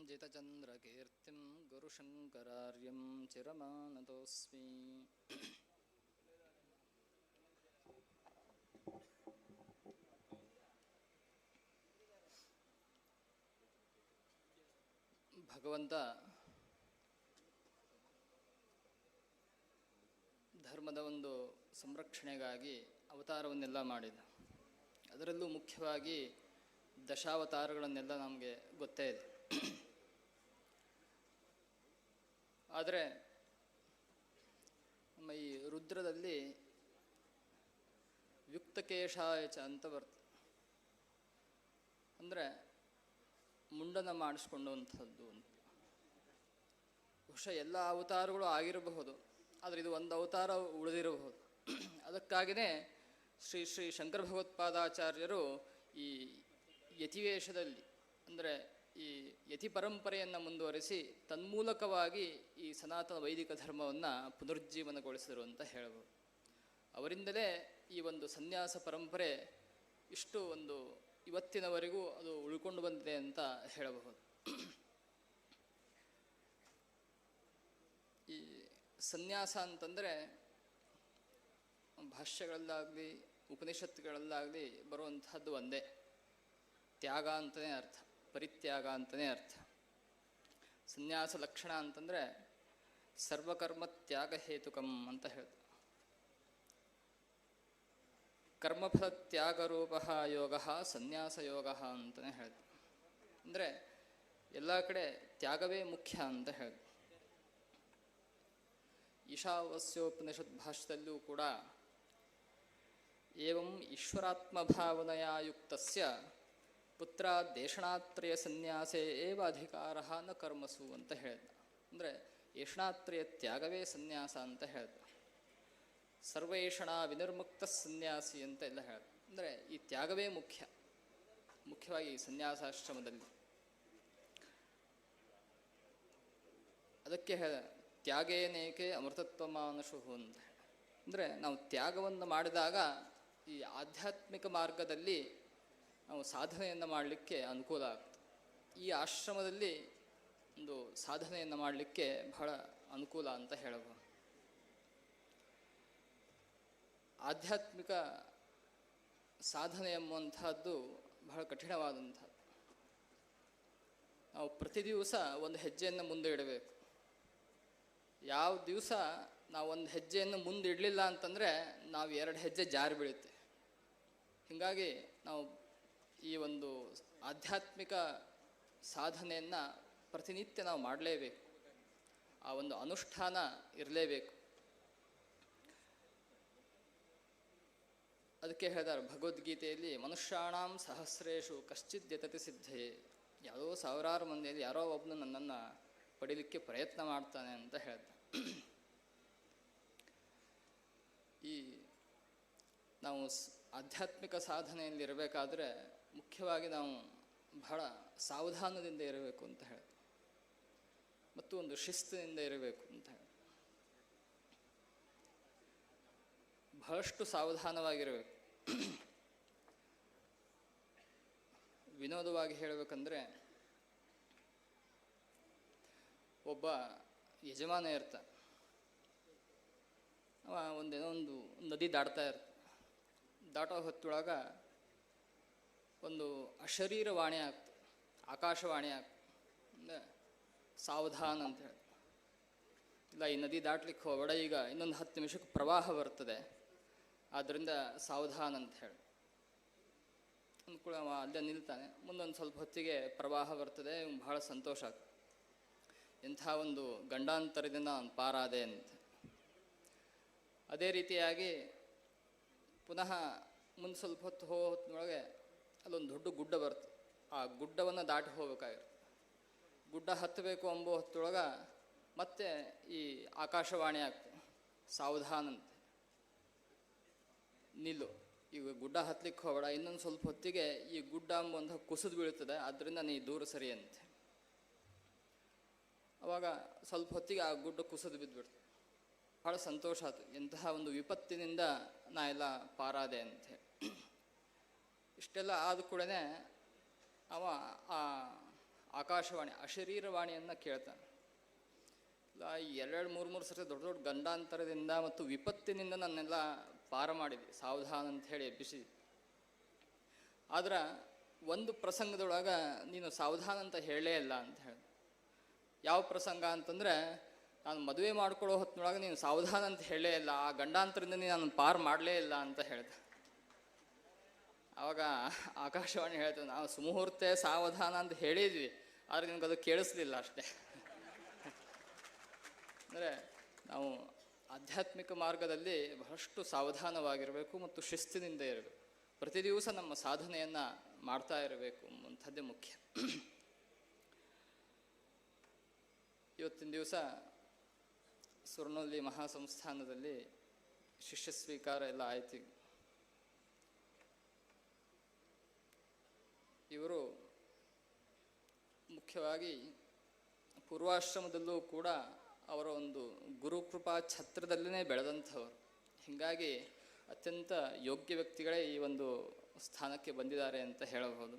जितचन्द्रकीर्तिं गुरुशङ्करार्यं चिरमानतोऽस्मि ಭಗವಂತ ಧರ್ಮದ ಒಂದು ಸಂರಕ್ಷಣೆಗಾಗಿ ಅವತಾರವನ್ನೆಲ್ಲ ಮಾಡಿದ ಅದರಲ್ಲೂ ಮುಖ್ಯವಾಗಿ ದಶಾವತಾರಗಳನ್ನೆಲ್ಲ ನಮಗೆ ಗೊತ್ತೇ ಇದೆ ಆದರೆ ನಮ್ಮ ಈ ರುದ್ರದಲ್ಲಿ ಯುಕ್ತಕೇಶಾಯಚ ಅಂತ ಬರ್ತದೆ ಅಂದರೆ ಮುಂಡನ ಮಾಡಿಸ್ಕೊಂಡಂಥದ್ದು ಅಂತ. ಬಹುಶಃ ಎಲ್ಲ ಅವತಾರಗಳು ಆಗಿರಬಹುದು, ಆದರೆ ಇದು ಒಂದು ಅವತಾರ ಉಳಿದಿರಬಹುದು. ಅದಕ್ಕಾಗಿಯೇ ಶ್ರೀ ಶ್ರೀ ಶಂಕರ ಭಗವತ್ಪಾದಾಚಾರ್ಯರು ಈ ಯತಿವೇಶದಲ್ಲಿ ಅಂದರೆ ಈ ಯತಿ ಪರಂಪರೆಯನ್ನು ಮುಂದುವರಿಸಿ ತನ್ಮೂಲಕವಾಗಿ ಈ ಸನಾತನ ವೈದಿಕ ಧರ್ಮವನ್ನು ಪುನರುಜ್ಜೀವನಗೊಳಿಸಿದರು ಅಂತ ಹೇಳಬಹುದು ಅವರಿಂದಲೇ ಈ ಒಂದು ಸನ್ಯಾಸ ಪರಂಪರೆ ಇಷ್ಟು ಒಂದು ಇವತ್ತಿನವರೆಗೂ ಅದು ಉಳ್ಕೊಂಡು ಬಂದಿದೆ ಅಂತ ಹೇಳಬಹುದು. ಈ ಸನ್ಯಾಸ ಅಂತಂದರೆ ಭಾಷ್ಯಗಳಲ್ಲಾಗಲಿ, ಉಪನಿಷತ್ತುಗಳಲ್ಲಾಗಲಿ ಬರುವಂತಹದ್ದು ಒಂದೇ. ತ್ಯಾಗ ಅಂತಲೇ ಅರ್ಥ. ಪರಿತ್ಯಾಗ ಅಂತಲೇ ಅರ್ಥ. ಸನ್ಯಾಸ ಲಕ್ಷಣ ಅಂತಂದರೆ ಸರ್ವಕರ್ಮ ತ್ಯಾಗ ಹೇತುಕಂ ಅಂತ ಹೇಳ್ತಾರೆ. ಕರ್ಮಫಲ ತ್ಯಾಗರೂಪ ಯೋಗ ಸನ್ಯಾಸ ಯೋಗ ಅಂತಲೇ ಹೇಳ್ತಾರೆ. ಅಂದರೆ ಎಲ್ಲ ಕಡೆ ತ್ಯಾಗವೇ ಮುಖ್ಯ ಅಂತ ಹೇಳ್ತಾರೆ. ಈಶಾವಸ್ಯೋಪನಿಷತ್ ಭಾಷ್ಯದಲ್ಲೂ ಕೂಡ ಏವಂ ಈಶ್ವರಾತ್ಮಭಾವನೆಯ ಯುಕ್ತಸ್ಯ ಪುತ್ರ ದೇಶಣಾತ್ರಯ ಸನ್ಯಾಸೇ ಏವ ಅಧಿಕಾರ ನ ಕರ್ಮಸು ಅಂತ ಹೇಳಿದ. ಅಂದರೆ ಏಷಣಾತ್ರಯ ತ್ಯಾಗವೇ ಸನ್ಯಾಸ ಅಂತ ಹೇಳಿದ. ಸರ್ವೇಷಣ ವಿನಿರ್ಮುಕ್ತ ಸನ್ಯಾಸಿ ಅಂತ ಎಲ್ಲ ಹೇಳಿದ. ಅಂದರೆ ಈ ತ್ಯಾಗವೇ ಮುಖ್ಯ. ಮುಖ್ಯವಾಗಿ ಈ ಸನ್ಯಾಸಾಶ್ರಮದಲ್ಲಿ. ಅದಕ್ಕೆ ಹೇಳ ತ್ಯಾಗೇನೇಕೆ ಅಮೃತತ್ವ ಮಾನಶು ಅಂತ ಅಂದರೆ ನಾವು ತ್ಯಾಗವನ್ನು ಮಾಡಿದಾಗ ಈ ಆಧ್ಯಾತ್ಮಿಕ ಮಾರ್ಗದಲ್ಲಿ ನಾವು ಸಾಧನೆಯನ್ನು ಮಾಡಲಿಕ್ಕೆ ಅನುಕೂಲ ಆಗ್ತದೆ. ಈ ಆಶ್ರಮದಲ್ಲಿ ಒಂದು ಸಾಧನೆಯನ್ನು ಮಾಡಲಿಕ್ಕೆ ಬಹಳ ಅನುಕೂಲ ಅಂತ ಹೇಳಬಹುದು. ಆಧ್ಯಾತ್ಮಿಕ ಸಾಧನೆ ಎಂಬುವಂತಹದ್ದು ಬಹಳ ಕಠಿಣವಾದಂಥದ್ದು ನಾವು ಪ್ರತಿ ದಿವಸ ಒಂದು ಹೆಜ್ಜೆಯನ್ನು ಮುಂದೆ ಇಡಬೇಕು. ಯಾವ ದಿವಸ ನಾವು ಒಂದು ಹೆಜ್ಜೆಯನ್ನು ಮುಂದೆ ಇಡಲಿಲ್ಲ ಅಂತಂದರೆ ನಾವು ಎರಡು ಹೆಜ್ಜೆ ಜಾರಿ ಬೀಳುತ್ತೆ. ಹೀಗಾಗಿ ನಾವು ಈ ಒಂದು ಆಧ್ಯಾತ್ಮಿಕ ಸಾಧನೆಯನ್ನು ಪ್ರತಿನಿತ್ಯ ನಾವು ಮಾಡಲೇಬೇಕು. ಆ ಒಂದು ಅನುಷ್ಠಾನ ಇರಲೇಬೇಕು. ಅದಕ್ಕೆ ಹೇಳಿದಾರೆ, ಭಗವದ್ಗೀತೆಯಲ್ಲಿ ಮನುಷ್ಯಾಣಂ ಸಹಸ್ರೇಶು ಕಶ್ಚಿತ್ ಯತತಿ ಸಿದ್ಧೆ ಯಾವುದೋ ಸಾವಿರಾರು ಮಂದಿಯಲ್ಲಿ ಯಾರೋ ಒಬ್ಬನು ನನ್ನನ್ನು ಪಡೀಲಿಕ್ಕೆ ಪ್ರಯತ್ನ ಮಾಡ್ತಾನೆ ಅಂತ ಹೇಳ್ದ ಈ ನಾವು ಆಧ್ಯಾತ್ಮಿಕ ಸಾಧನೆಯಲ್ಲಿ ಇರಬೇಕಾದ್ರೆ ಮುಖ್ಯವಾಗಿ ನಾವು ಬಹಳ ಸಾವಧಾನದಿಂದ ಇರಬೇಕು ಅಂತ ಹೇಳಿ. ಮತ್ತು ಒಂದು ಶಿಸ್ತಿನಿಂದ ಇರಬೇಕು ಅಂತ ಹೇಳಿ. ಬಹಳಷ್ಟು ಸಾವಧಾನವಾಗಿರಬೇಕು. ವಿನೋದವಾಗಿ ಹೇಳಬೇಕಂದ್ರೆ, ಒಬ್ಬ ಯಜಮಾನ ಇರ್ತ. ಅವ ಒಂದೇನೋ ಒಂದು ನದಿ ದಾಟ್ತಾ ಇರ್ತ. ದಾಟೋ ಹೊತ್ತೊಳಗೆ ಒಂದು ಅಶರೀರವಾಣಿ ಆಗ್ತು ಆಕಾಶವಾಣಿ ಆಗ್ತದೆ, ಅಂದರೆ ಸಾವಧಾನ ಅಂತ ಹೇಳಿ ಇಲ್ಲ, ಈ ನದಿ ದಾಟ್ಲಿಕ್ಕೆ ಹೋಗಬೇಡ, ಈಗ ಇನ್ನೊಂದು ಹತ್ತು ನಿಮಿಷಕ್ಕೆ ಪ್ರವಾಹ ಬರ್ತದೆ ಆದ್ದರಿಂದ ಸಾವಧಾನ ಅಂತ ಹೇಳಿ ಅಂದ್ಕೊಳ್ಳಿ ಅವ ಅಲ್ಲೇ ನಿಲ್ತಾನೆ, ಮುಂದೊಂದು ಸ್ವಲ್ಪ ಹೊತ್ತಿಗೆ ಪ್ರವಾಹ ಬರ್ತದೆ ಭಾಳ ಸಂತೋಷ ಆಗ್ತದೆ. ಇಂಥ ಒಂದು ಗಂಡಾಂತರದಿಂದ ನಾನು ಪಾರಾದೆ ಅಂತ. ಅದೇ ರೀತಿಯಾಗಿ ಪುನಃ ಮುಂದೆ ಸ್ವಲ್ಪ ಹೊತ್ತು ಹೋ ಹೊತ್ತಿನೊಳಗೆ ಅಲ್ಲೊಂದು ದೊಡ್ಡ ಗುಡ್ಡ ಬರುತ್ತೆ. ಆ ಗುಡ್ಡವನ್ನು ದಾಟಿ ಹೋಗ್ಬೇಕಾಗಿರುತ್ತೆ. ಗುಡ್ಡ ಹತ್ತಬೇಕು ಅಂಬೋ ಹೊತ್ತೊಳಗೆ ಮತ್ತೆ ಈ ಆಕಾಶವಾಣಿ ಆಗ್ತದೆ. ಸಾವಧಾನಂತೆ ನಿಲ್ಲು. ಈಗ ಗುಡ್ಡ ಹತ್ತಲಿಕ್ಕೆ ಹೋಗಬೇಡ. ಇನ್ನೊಂದು ಸ್ವಲ್ಪ ಹೊತ್ತಿಗೆ ಈ ಗುಡ್ಡ ಎಂಬಂಥ ಕುಸಿದು ಬೀಳ್ತದೆ. ಅದರಿಂದ ನೀ ದೂರ ಸರಿ ಅಂತೆ. ಅವಾಗ ಸ್ವಲ್ಪ ಹೊತ್ತಿಗೆ ಆ ಗುಡ್ಡ ಕುಸಿದು ಬಿದ್ದುಬಿಡ್ತು ಭಾಳ ಸಂತೋಷ ಆಯ್ತು ಇಂತಹ ಒಂದು ವಿಪತ್ತಿನಿಂದ ನಾ ಎಲ್ಲ ಪಾರಾದೆ ಅಂತ ಇಷ್ಟೆಲ್ಲ ಆದ ಕೂಡಲೇ ಅವ ಆ ಆಕಾಶವಾಣಿ, ಅಶರೀರವಾಣಿಯನ್ನು ಕೇಳ್ತಾನೆ. ಇಲ್ಲ ಎರಡು, ಮೂರು ಮೂರು ಸರ್ತಿ ದೊಡ್ಡ ದೊಡ್ಡ ಗಂಡಾಂತರದಿಂದ ಮತ್ತು ವಿಪತ್ತಿನಿಂದ ನನ್ನೆಲ್ಲ ಪಾರ ಮಾಡಿದೆ, ಸಾವಧಾನ ಅಂತ ಹೇಳಿ ಎಬ್ಬಿಸಿ. ಆದ್ರೆ ಒಂದು ಪ್ರಸಂಗದೊಳಗೆ ನೀನು ಸಾವಧಾನ ಅಂತ ಹೇಳೇ ಇಲ್ಲ ಅಂತ ಹೇಳಿ ಯಾವ ಪ್ರಸಂಗ ಅಂತಂದ್ರೆ, ನಾನು ಮದುವೆ ಮಾಡ್ಕೊಳ್ಳೋ ಹೊತ್ತಿನೊಳಗೆ ನೀನು ಸಾವಧಾನ ಅಂತ ಹೇಳೇ ಇಲ್ಲ, ಆ ಗಂಡಾಂತರದಿಂದ ನಾನು ಪಾರ್ ಮಾಡಲೇ ಇಲ್ಲ ಅಂತ ಹೇಳಿದೆ. ಆವಾಗ ಆಕಾಶವಾಣಿ ಹೇಳ್ತೇವೆ ನಾವು ಸುಮುಹೂರ್ತೆ ಸಾವಧಾನ ಅಂತ ಹೇಳಿದ್ವಿ, ಆದರೆ ನಿಮ್ಗೆ ಅದು ಕೇಳಿಸ್ಲಿಲ್ಲ ಅಷ್ಟೇ. ಅಂದರೆ ನಾವು ಆಧ್ಯಾತ್ಮಿಕ ಮಾರ್ಗದಲ್ಲಿ ಬಹಳಷ್ಟು ಸಾವಧಾನವಾಗಿರಬೇಕು ಮತ್ತು ಶಿಸ್ತಿನಿಂದ ಇರಬೇಕು. ಪ್ರತಿ ದಿವಸ ನಮ್ಮ ಸಾಧನೆಯನ್ನು ಮಾಡ್ತಾ ಇರಬೇಕು ಅಂಥದ್ದೇ ಮುಖ್ಯ. ಇವತ್ತಿನ ದಿವಸ ಸುರ್ಣೋಲಿ ಮಹಾಸಂಸ್ಥಾನದಲ್ಲಿ ಶಿಷ್ಯ ಸ್ವೀಕಾರ ಎಲ್ಲ ಆಯ್ತು. ಇವರು ಮುಖ್ಯವಾಗಿ ಪೂರ್ವಾಶ್ರಮದಲ್ಲೂ ಕೂಡ ಅವರ ಒಂದು ಗುರುಕೃಪಾ ಛತ್ರದಲ್ಲೇ ಬೆಳೆದಂಥವರು. ಹೀಗಾಗಿ ಅತ್ಯಂತ ಯೋಗ್ಯ ವ್ಯಕ್ತಿಗಳೇ ಈ ಒಂದು ಸ್ಥಾನಕ್ಕೆ ಬಂದಿದ್ದಾರೆ ಅಂತ ಹೇಳಬಹುದು.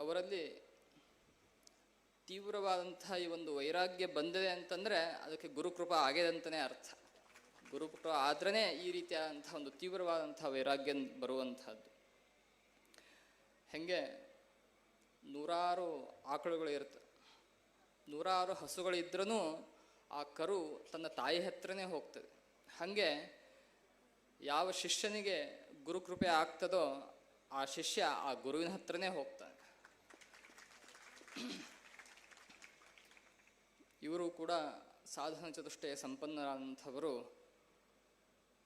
ಅವರಲ್ಲಿ ತೀವ್ರವಾದಂತಹ ಈ ಒಂದು ವೈರಾಗ್ಯ ಬಂದಿದೆ ಅಂತಂದರೆ ಅದಕ್ಕೆ ಗುರುಕೃಪ ಆಗಿದೆ ಅಂತಲೇ ಅರ್ಥ. ಗುರುಕೃಪಾ ಆದ್ರೇ ಈ ರೀತಿಯಾದಂಥ ಒಂದು ತೀವ್ರವಾದಂಥ ವೈರಾಗ್ಯ ಬರುವಂಥದ್ದು. ಹೆಂಗೆ ನೂರಾರು ಆಕಳುಗಳು ಇರುತ್ತೆ ನೂರಾರು ಹಸುಗಳಿದ್ರೂ ಆ ಕರು ತನ್ನ ತಾಯಿ ಹತ್ರನೇ ಹೋಗ್ತದೆ. ಹಾಗೆ ಯಾವ ಶಿಷ್ಯನಿಗೆ ಗುರುಕೃಪೆ ಆಗ್ತದೋ ಆ ಶಿಷ್ಯ ಆ ಗುರುವಿನ ಹತ್ರನೇ ಹೋಗ್ತಾನೆ. ಇವರು ಕೂಡ ಸಾಧನ ಚತುಷ್ಟಯ ಸಂಪನ್ನರಾದಂಥವರು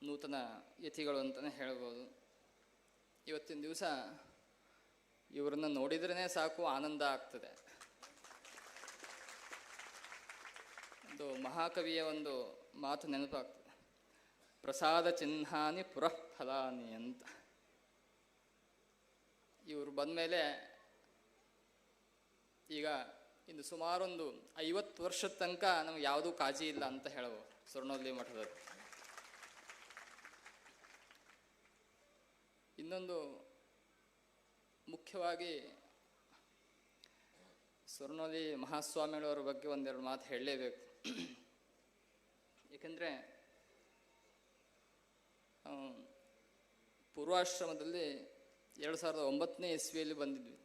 ನೂತನ ಯತಿಗಳು ಅಂತಲೇ ಹೇಳ್ಬೋದು. ಇವತ್ತಿನ ದಿವಸ ಇವರನ್ನ ನೋಡಿದ್ರೇ ಸಾಕು ಆನಂದ ಆಗ್ತದೆ. ಒಂದು ಮಹಾಕವಿಯ ಒಂದು ಮಾತು ನೆನಪಾಗ್ತದೆ. ಪ್ರಸಾದ ಚಿಹ್ನಾನಿ ಪುರಃಫಲಾನಿ ಅಂತ. ಇವರು ಬಂದಮೇಲೆ ಈಗ ಇನ್ನು ಸುಮಾರೊಂದು ಐವತ್ತು ವರ್ಷದ ತನಕ ನಮ್ಗೆ ಯಾವುದೂ ಕಾಜಿ ಇಲ್ಲ ಅಂತ ಹೇಳಬಹುದು. ಸ್ವರ್ಣೋದ್ಲಿ ಮಠದಲ್ಲಿ. ಇನ್ನೊಂದು ಮುಖ್ಯವಾಗಿ ಸ್ವರ್ಣೋದಿ ಮಹಾಸ್ವಾಮಿಗಳವರ ಬಗ್ಗೆ ಒಂದೆರಡು ಮಾತು ಹೇಳಲೇಬೇಕು. ಏಕೆಂದರೆ ಪೂರ್ವಾಶ್ರಮದಲ್ಲಿ ಎರಡು ಸಾವಿರದ ಒಂಬತ್ತನೇ ಇಸ್ವಿಯಲ್ಲಿ ಬಂದಿದ್ವಿ,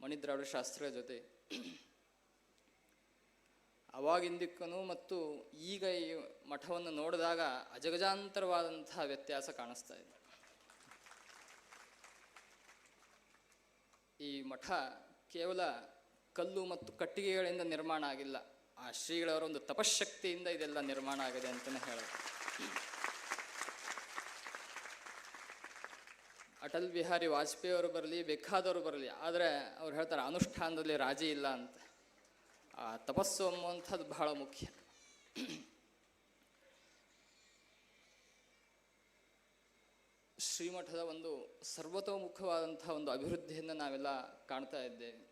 ಮಣಿದ್ರಾವಿಡ ಶಾಸ್ತ್ರಿಗಳ ಜೊತೆ. ಅವಾಗಿಂದಿಕ್ಕೂ ಮತ್ತು ಈಗ ಈ ಮಠವನ್ನು ನೋಡಿದಾಗ ಅಜಗಜಾಂತರವಾದಂತಹ ವ್ಯತ್ಯಾಸ ಕಾಣಿಸ್ತಾ ಇದೆ. ಈ ಮಠ ಕೇವಲ ಕಲ್ಲು ಮತ್ತು ಕಟ್ಟಿಗೆಗಳಿಂದ ನಿರ್ಮಾಣ ಆಗಿಲ್ಲ. ಆ ಶ್ರೀಗಳವರ ಒಂದು ತಪಶಕ್ತಿಯಿಂದ ಇದೆಲ್ಲ ನಿರ್ಮಾಣ ಆಗಿದೆ ಅಂತಲೇ ಹೇಳೋದು. ಅಟಲ್ ಬಿಹಾರಿ ವಾಜಪೇಯಿ ಅವರು ಬರಲಿ, ಬೇಕಾದವರು ಬರಲಿ, ಆದರೆ ಅವ್ರು ಹೇಳ್ತಾರೆ ಅನುಷ್ಠಾನದಲ್ಲಿ ರಾಜಿ ಇಲ್ಲ ಅಂತ. ಆ ತಪಸ್ಸು ಅನ್ನುವಂಥದ್ದು ಬಹಳ ಮುಖ್ಯ. ಶ್ರೀಮಠದ ಒಂದು ಸರ್ವತೋಮುಖವಾದಂಥ ಒಂದು ಅಭಿವೃದ್ಧಿಯನ್ನು ನಾವೆಲ್ಲ ಕಾಣ್ತಾ ಇದ್ದೇವೆ.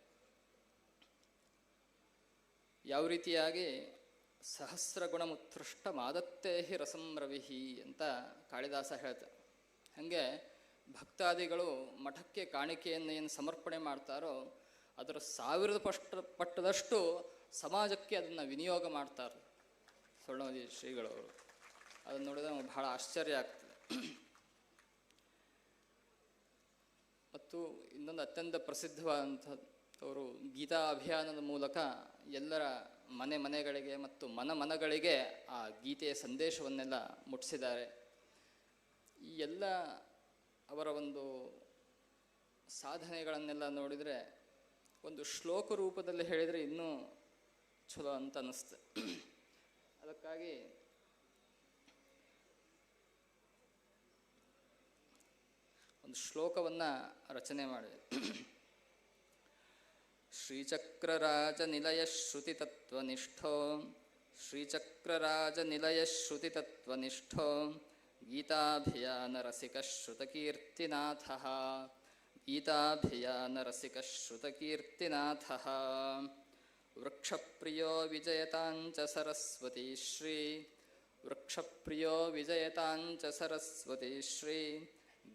ಯಾವ ರೀತಿಯಾಗಿ ಸಹಸ್ರ ಗುಣಮುತ್ಕೃಷ್ಟ ಮಾದತ್ತೇ ಹಿ ರಸಂ ರವಿಹಿ ಅಂತ ಕಾಳಿದಾಸ ಹೇಳ್ತಾರೆ. ಹಾಗೆ ಭಕ್ತಾದಿಗಳು ಮಠಕ್ಕೆ ಕಾಣಿಕೆಯನ್ನು ಏನು ಸಮರ್ಪಣೆ ಮಾಡ್ತಾರೋ ಅದರ ಸಾವಿರದ ಪಷ್ಟ ಪಟ್ಟದಷ್ಟು ಸಮಾಜಕ್ಕೆ ಅದನ್ನು ವಿನಿಯೋಗ ಮಾಡ್ತಾರೆ. ಸ್ವರ್ಣವದಿ ಶ್ರೀಗಳವರು. ಅದನ್ನು ನೋಡಿದ್ರೆ ನಮ್ಗೆ ಬಹಳ ಆಶ್ಚರ್ಯ ಆಗ್ತದೆ. ಮತ್ತು ಇನ್ನೊಂದು ಅತ್ಯಂತ ಪ್ರಸಿದ್ಧವಾದಂಥದ್ದು ಅವರು ಗೀತಾ ಅಭಿಯಾನದ ಮೂಲಕ ಎಲ್ಲರ ಮನೆ ಮನೆಗಳಿಗೆ ಮತ್ತು ಮನ ಮನಗಳಿಗೆ ಆ ಗೀತೆಯ ಸಂದೇಶವನ್ನೆಲ್ಲ ಮುಟ್ಟಿಸಿದ್ದಾರೆ. ಈ ಎಲ್ಲ ಅವರ ಒಂದು ಸಾಧನೆಗಳನ್ನೆಲ್ಲ ನೋಡಿದರೆ ಒಂದು ಶ್ಲೋಕ ರೂಪದಲ್ಲಿ ಹೇಳಿದರೆ ಇನ್ನೂ ಚಲೋ ಅಂತ ಅನ್ನಿಸ್ತು ಅದಕ್ಕಾಗಿ ಶ್ಲೋಕವನ್ನು ರಚನೆ ಮಾಡಿದೆ ಶ್ರೀಚಕ್ರರಾಜ ನಿಲಯ ಶ್ರುತಿ ತತ್ವನಿಷ್ಠೋ ಶ್ರೀಚಕ್ರರಾಜ ನಿಲಯ ಶ್ರುತಿ ತತ್ವನಿಷ್ಠೋ ಗೀತಾಭಿಯಾನ ರಸಿಕ ಶ್ರುತಕೀರ್ತಿನಾಥ ಗೀತಾಭಿಯಾನ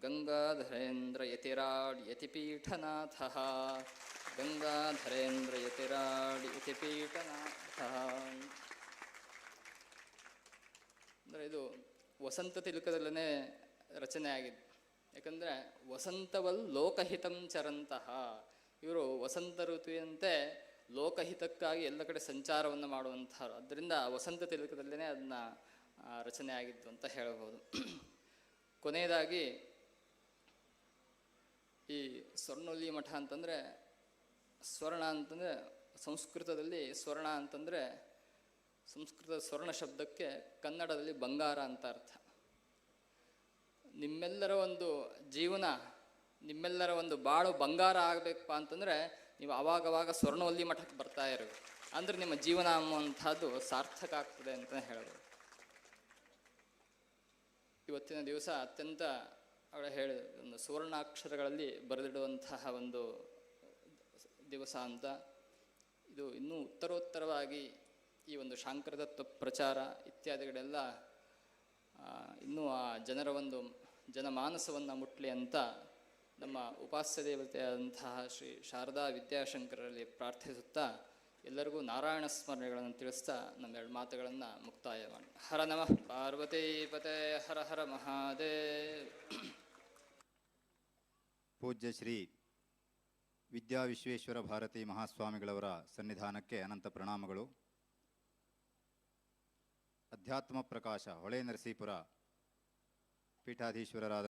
ಗಂಗಾಧರೇಂದ್ರ ಯತಿರಾಡ್ ಯತಿಪೀಠನಾಥ ಗಂಗಾಧರೇಂದ್ರ ಯತಿರಾಡ್ ಯತಿಪೀಠನಾಥ ಅಂದರೆ ಇದು ವಸಂತ ತಿಲಕದಲ್ಲೇ ರಚನೆ ಆಗಿದೆ ಯಾಕಂದರೆ ವಸಂತವಲ್ ಲೋಕಹಿತಂ ಚರಂತಹ ಇವರು ವಸಂತ ಋತುವಿನಂತೆ ಲೋಕಹಿತಕ್ಕಾಗಿ ಎಲ್ಲ ಕಡೆ ಸಂಚಾರವನ್ನು ಮಾಡುವಂಥವ್ರು. ಅದರಿಂದ ವಸಂತ ತಿಲಕದಲ್ಲೇ ಅದನ್ನ ರಚನೆ ಆಗಿದ್ದು ಅಂತ ಹೇಳಬಹುದು ಕೊನೆಯದಾಗಿ ಈ ಸ್ವರ್ಣೋಲಿ ಮಠ ಅಂತಂದರೆ ಸ್ವರ್ಣ ಅಂತಂದರೆ ಸಂಸ್ಕೃತದಲ್ಲಿ ಸ್ವರ್ಣ ಅಂತಂದರೆ ಸಂಸ್ಕೃತ ಸ್ವರ್ಣ ಶಬ್ದಕ್ಕೆ ಕನ್ನಡದಲ್ಲಿ ಬಂಗಾರ ಅಂತ ಅರ್ಥ. ನಿಮ್ಮೆಲ್ಲರ ಒಂದು ಜೀವನ, ನಿಮ್ಮೆಲ್ಲರ ಒಂದು ಬಾಳು ಬಂಗಾರ ಆಗಬೇಕಪ್ಪ ಅಂತಂದರೆ ನೀವು ಅವಾಗವಾಗ ಸ್ವರ್ಣವಲ್ಲಿ ಮಠಕ್ಕೆ ಬರ್ತಾ ಇರು. ಅಂದ್ರೆ ನಿಮ್ಮ ಜೀವನ ಅನ್ನುವಂಥದ್ದು ಸಾರ್ಥಕ ಆಗ್ತದೆ ಅಂತ ಹೇಳ್ಬೋದು. ಇವತ್ತಿನ ದಿವಸ ಅತ್ಯಂತ ಅವಳ ಹೇಳಿ, ಒಂದು ಸುವರ್ಣಾಕ್ಷರಗಳಲ್ಲಿ ಬರೆದಿಡುವಂತಹ ಒಂದು ದಿವಸ ಅಂತ. ಇದು ಇನ್ನೂ ಉತ್ತರೋತ್ತರವಾಗಿ ಈ ಒಂದು ಶಾಂಕರತತ್ವ ಪ್ರಚಾರ ಇತ್ಯಾದಿಗಳೆಲ್ಲ ಇನ್ನೂ ಆ ಜನರ ಒಂದು ಜನಮಾನಸವನ್ನು ಮುಟ್ಲಿ ಅಂತ ನಮ್ಮ ಉಪಾಸ್ಯ ದೇವತೆಯಾದಂತಹ ಶ್ರೀ ಶಾರದಾ ವಿದ್ಯಾಶಂಕರಲ್ಲಿ ಪ್ರಾರ್ಥಿಸುತ್ತಾ ಎಲ್ಲರಿಗೂ ನಾರಾಯಣ ಸ್ಮರಣೆಗಳನ್ನು ತಿಳಿಸ್ತಾ ನಮ್ಮ ಎರಡು ಮಾತುಗಳನ್ನು ಮುಕ್ತಾಯ ಮಾಡಿ, ಹರ ನಮಃ. ಪಾರ್ವತೀ ಪತೇ ಹರ ಹರ ಮಹಾದೇವ್. ಪೂಜ್ಯ ಶ್ರೀ ವಿದ್ಯಾ ವಿಶ್ವೇಶ್ವರ ಭಾರತಿ ಮಹಾಸ್ವಾಮಿಗಳವರ ಸನ್ನಿಧಾನಕ್ಕೆ ಅನಂತ ಪ್ರಣಾಮಗಳು. ಅಧ್ಯಾತ್ಮ ಪ್ರಕಾಶ ಹೊಳೆ ನರಸೀಪುರ ಪೀಠಾಧೀಶ್ವರರಾದ